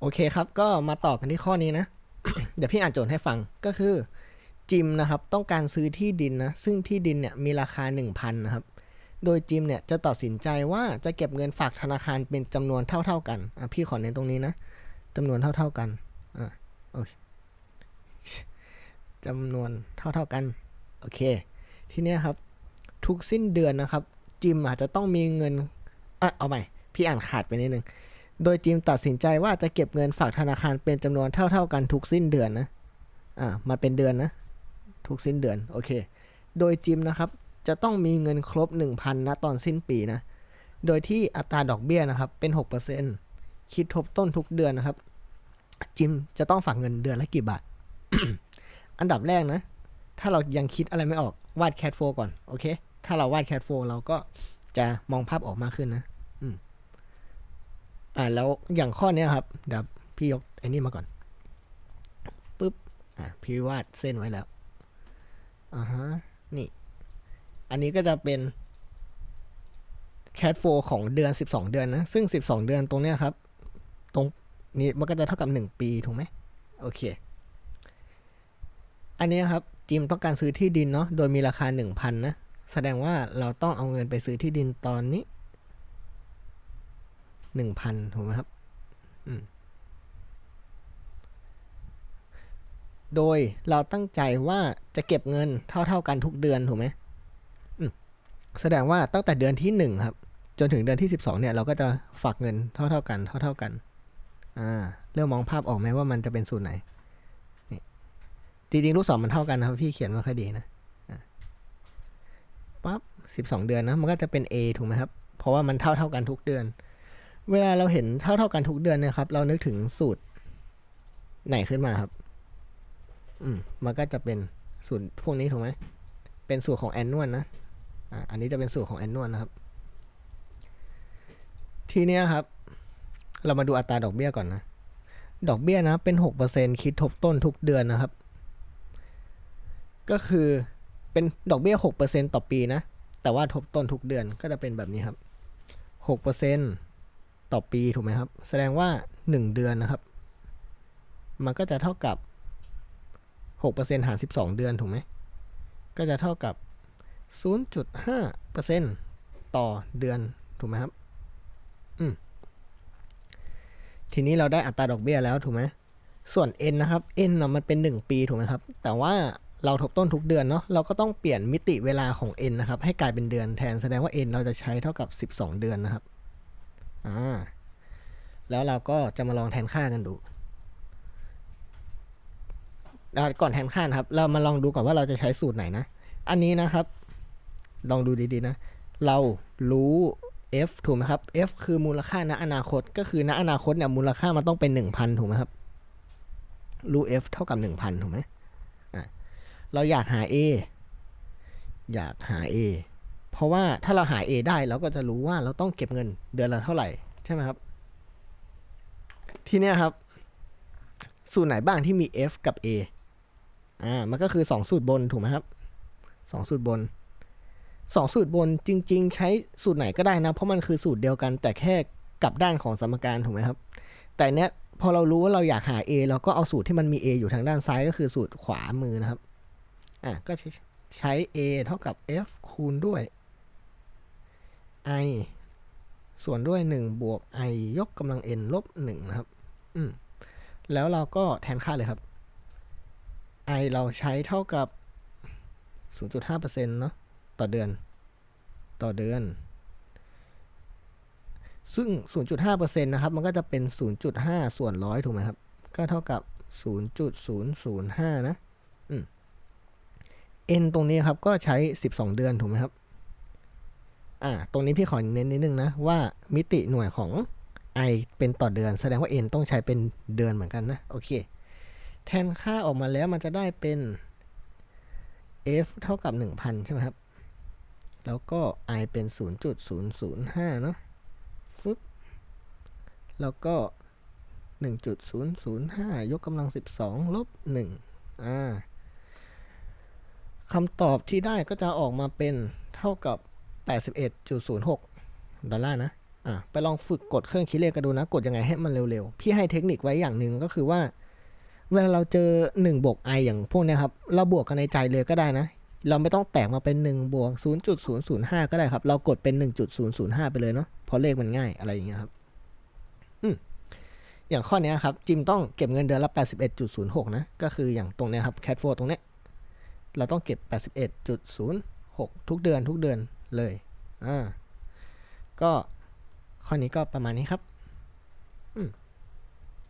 โอเคครับ ก็มาต่อกันที่ข้อนี้นะ เดี๋ยวพี่อ่านโจทย์ให้ฟังก็คือจิมนะครับต้องการซื้อที่ดินนะ ซึ่งที่ดินเนี่ยมีราคา 1,000นะครับ โดยจิมเนี่ยจะตัดสินใจว่าจะเก็บเงินฝากธนาคารเป็นจำนวนเท่า ๆกันอะพี่ขอเน้นตรงนี้นะจำนวนเท่า ๆกันอะโอเคจำนวนเท่า ๆกันโอเค ทีเนี้ยครับ ทุกสิ้นเดือนนะครับ จิมอาจจะต้องมีเงินอะเอาใหม่พี่อ่านขาดไปนิดนึง โดยจิมตัดสินใจว่าจะเก็บเงินฝากธนาคารเป็นจำนวนเท่า ๆ กันทุกสิ้นเดือนนะ อ่า มันเป็นเดือนนะ ทุกสิ้นเดือน โอเค โดยจิมนะครับ จะต้องมีเงินครบ 1,000นะตอนสิ้นปีนะ โดยที่อัตราดอกเบี้ยนะครับ เป็น 6%คิดทบต้นทุกเดือนนะครับ จิมจะต้องฝากเงินเดือนละกี่บาท อันดับแรกนะ ถ้าเรายังคิดอะไรไม่ออก วาดแคทโฟก่อน โอเค ถ้าเราวาดแคทโฟเราก็จะมองภาพออกมากขึ้นนะ อ่าแล้วอย่างข้อเนี้ยครับเดี๋ยวพี่ยกไอ้นี่มาก่อนปุ๊บอ่าพี่วาดเส้นไว้แล้วอ่าฮะนี่ อันนี้ก็จะเป็นแคทโฟของเดือน 12 เดือนนะ ซึ่ง 12 เดือนตรงเนี้ยครับ ตรงนี้มันก็จะเท่ากับ 1 ปีถูกไหมโอเค อันนี้ครับจิมต้องการซื้อที่ดินเนาะโดยมีราคา 1,000นะแสดงว่าเราต้องเอาเงินไปซื้อที่ดินตอนนี้ หนึ่งพันถูกไหมครับ โดยเราตั้งใจว่าจะเก็บเงินเท่า ๆกันทุกเดือนถูกไหม แสดงว่าตั้งแต่เดือนที่หนึ่งครับ จนถึงเดือนที่สิบสองเนี่ย เราก็จะฝากเงินเท่า ๆกัน เท่า ๆกัน อ่า เริ่มมองภาพออกไหมว่ามันจะเป็นสูตรไหนจริงๆลูกศรมันเท่ากันนะครับ พี่เขียนมาค่อยดีนะะปั๊บสิบสองเดือนนะ มันก็จะเป็น A ถูกไหมครับ เพราะว่ามันเท่าเท่ากันทุกเดือน เวลาเราเห็นเท่าเท่าๆกันทุกเดือนนะครับ เรานึกถึงสูตรไหนขึ้นมาครับ อืม มันก็จะเป็นสูตรพวกนี้ถูกไหม เป็นสูตรของแอนนวลนะ อ่า อันนี้จะเป็นสูตรของแอนนวลนะครับ ทีเนี้ยครับ เรามาดูอัตราดอกเบี้ยก่อนนะ ดอกเบี้ยนะ เป็น6%คิดทบต้นทุกเดือนนะครับ ก็คือเป็นดอกเบี้ย6%ต่อปีนะ แต่ว่าทบต้นทุกเดือนก็จะเป็นแบบนี้ครับ6%ต่่อปีถูกไหมครับ แสดงว่า 1 เดือนนะครับ มันก็จะเท่ากับ6%หาร 12 เดือนถูกไหม ก็จะเท่ากับ 0.5%ต่อเดือนถูกไหมครับ อืม ทีนี้เราได้อัตราดอกเบี้ยแล้วถูกไหม ส่วน n นะครับ n นะมันเป็น 1 ปีถูกไหมครับ แต่ว่าเราทบต้นทุกเดือนเนาะ เราก็ต้องเปลี่ยนมิติเวลาของ n นะครับ ให้กลายเป็นเดือนแทน แสดงว่า n เราจะใช้เท่ากับ 12 เดือนนะครับ อ่าแล้วเราก็จะมาลองแทนค่ากันดูก่อนแทนค่านะครับ เรามาลองดูก่อนว่าเราจะใช้สูตรไหนนะ อันนี้นะครับ ลองดูดีๆนะ เรารู้ f ถูกไหมครับ f คือมูลค่าณอนาคต ก็คือณอนาคตเนี่ยมูลค่ามันต้องเป็น 1,000 ถูกไหมครับ รู้ f เท่ากับ 1,000 ถูกไหมอะเราอยากหา a อยากหา a เพราะว่าถ้าเราหา a ได้เราก็จะรู้ว่าเราต้องเก็บเงินเดือนละเท่าไหร่ใช่ไหมครับ ทีเนี้ยครับ สูตรไหนบ้างที่มี f กับ a อ่ามันก็คือ 2 สูตรบนถูกไหมครับ 2 สูตรบนสองสูตรบนจริง ๆ ใช้สูตรไหนก็ได้นะ เพราะมันคือสูตรเดียวกันแต่แค่กลับด้านของสมการถูกไหมครับ แต่เนี้ยพอเรารู้ว่าเราอยากหา a เราก็เอาสูตรที่มันมี a อยู่ทางด้านซ้ายก็คือสูตรขวามือนะครับ อะก็ใช้ใช้ a เท่ากับ f คูณด้วย i ส่วนด้วย 1 บวก i ยกกำลัง n ลบ1นะครับ อืม แล้วเราก็แทนค่าเลยครับ i เราใช้เท่ากับ 0.5%เนาะต่อเดือน ต่อเดือน ซึ่ง 0.5%นะครับ มันก็จะเป็น 0.5 ส่วนร้อยถูกไหมครับ ก็เท่ากับ 0.005 นะ อืม n ตรงนี้ครับ ก็ใช้ 12 เดือนถูกไหมครับ อ่า ตรงนี้พี่ขอเน้นนิดนึงนะ ว่ามิติหน่วยของ i เป็นต่อเดือน แสดงว่า n ต้องใช้เป็นเดือนเหมือนกันนะ โอเค แทนค่าออกมาแล้วมันจะได้เป็น f เท่ากับ 1,000 ใช่ไหมครับ แล้วก็ i เป็น 0.005 เนาะฟึบแล้วก็ 1.005 ยกกำลัง 12 ลบ 1 อ่าคำตอบที่ได้ก็จะออกมาเป็นเท่ากับ 81.06 ดอลลาร์นะ อะ ไปลองฝึกกดเครื่องคิดเลขกันดูนะ กดยังไงให้มันเร็วๆ พี่ให้เทคนิคไว้อย่างหนึ่งก็คือว่า เวลาเราเจอ 1 บวก i อย่างพวกเนี้ยครับ เราบวกกันในใจเลยก็ได้นะ เราไม่ต้องแปลกมาเป็น 1 บวก 0.005 ก็ได้ครับ เรากดเป็น 1.005 ไปเลยเนาะ เพราะเลขมันง่ายอะไรอย่างเงี้ยครับ อืมอย่างข้อนี้ครับ จิมต้องเก็บเงินเดือนละ 81.06 นะ ก็คืออย่างตรงเนี้ยครับ cat 4ตรงเนี้ยเราต้องเก็บ 81.06 ทุกเดือนทุกเดือน เลย อ่า ก็ข้อนี้ก็ประมาณนี้ครับ อืม